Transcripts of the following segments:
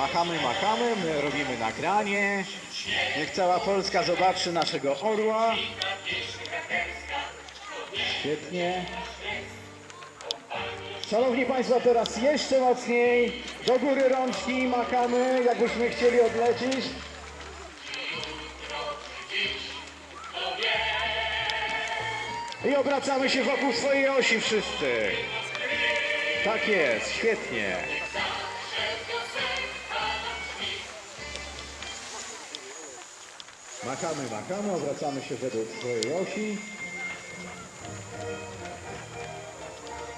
Machamy, machamy, my robimy nagranie. Niech cała Polska zobaczy naszego orła. Świetnie. Szanowni Państwo, teraz jeszcze mocniej. Do góry rączki machamy, jakbyśmy chcieli odlecieć. I obracamy się wokół swojej osi wszyscy. Tak jest, świetnie. Machamy, machamy, obracamy się według swojej osi.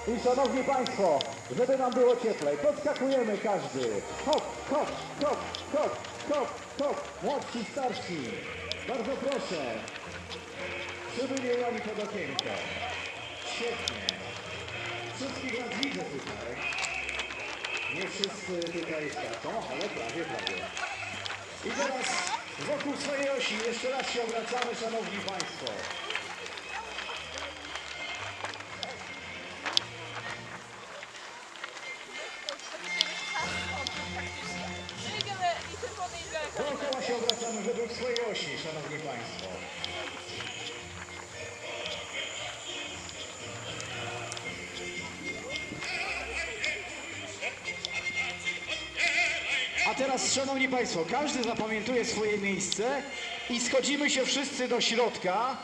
I szanowni Państwo, żeby nam było cieplej, podskakujemy każdy. Hop, hop, hop, hop, hop, hop. Młodsi, starsi. Bardzo proszę. Przybylioni pod okienko. Świetnie. Wszystkich nas widzę tutaj. Nie wszyscy tutaj skaczą, ale prawie, prawie. I teraz wokół swojej osi jeszcze raz się obracamy, szanowni Państwo. Dookoła się obracamy według swojej osi, szanowni Państwo. A teraz, szanowni Państwo, każdy zapamiętuje swoje miejsce i schodzimy się wszyscy do środka